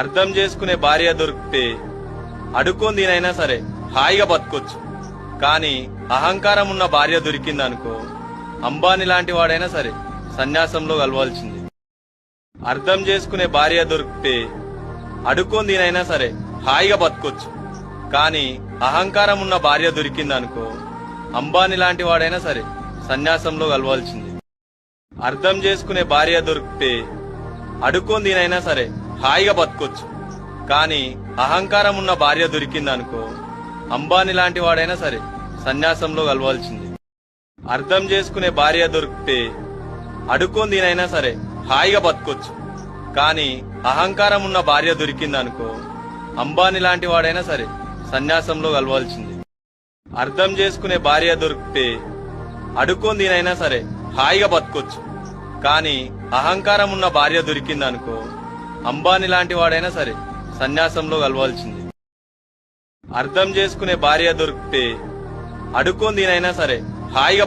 అర్థం చేసుకునే భార్య దొరికితే అడుక్కొని దీనైనా సరే హాయిగా బతకొచ్చు. కానీ అహంకారం ఉన్న భార్య దొరికిందనుకో అంబానీ లాంటి వాడైనా సరే సన్యాసంలో కలవాల్సింది. అర్థం చేసుకునే భార్య దొరికితే అడుక్కొని దీనైనా సరే హాయిగా బతకొచ్చు. కానీ అహంకారం ఉన్న భార్య దొరికిందనుకో అంబానీ లాంటి వాడైనా సరే సన్యాసంలో కలవాల్సింది. అర్థం చేసుకునే భార్య దొరికితే అడుక్కొని దీనైనా సరే హాయిగా బతకొచ్చు. కానీ అహంకారం ఉన్న భార్య దొరికిందనుకో అంబానీ లాంటి వాడైనా సరే సన్యాసంలో కలవాల్సింది. అర్థం చేసుకునే భార్య దొరికితే అడుక్కొని సరే హాయిగా బతకొచ్చు. కానీ అహంకారం ఉన్న భార్య దొరికిందనుకో అంబానీ లాంటి వాడైనా సరే సన్యాసంలో కలవాల్సింది. అర్థం చేసుకునే భార్య దొరికితే అడుక్కొని సరే హాయిగా బతకొచ్చు. కానీ అహంకారం ఉన్న భార్య దొరికిందనుకో అంబానీ లాంటి వాడైనా సరే సన్యాసంలో కలవాల్సింది. అర్థం చేసుకునే భార్య దొరికితే అడుక్కొని దీనైనా సరే హాయిగా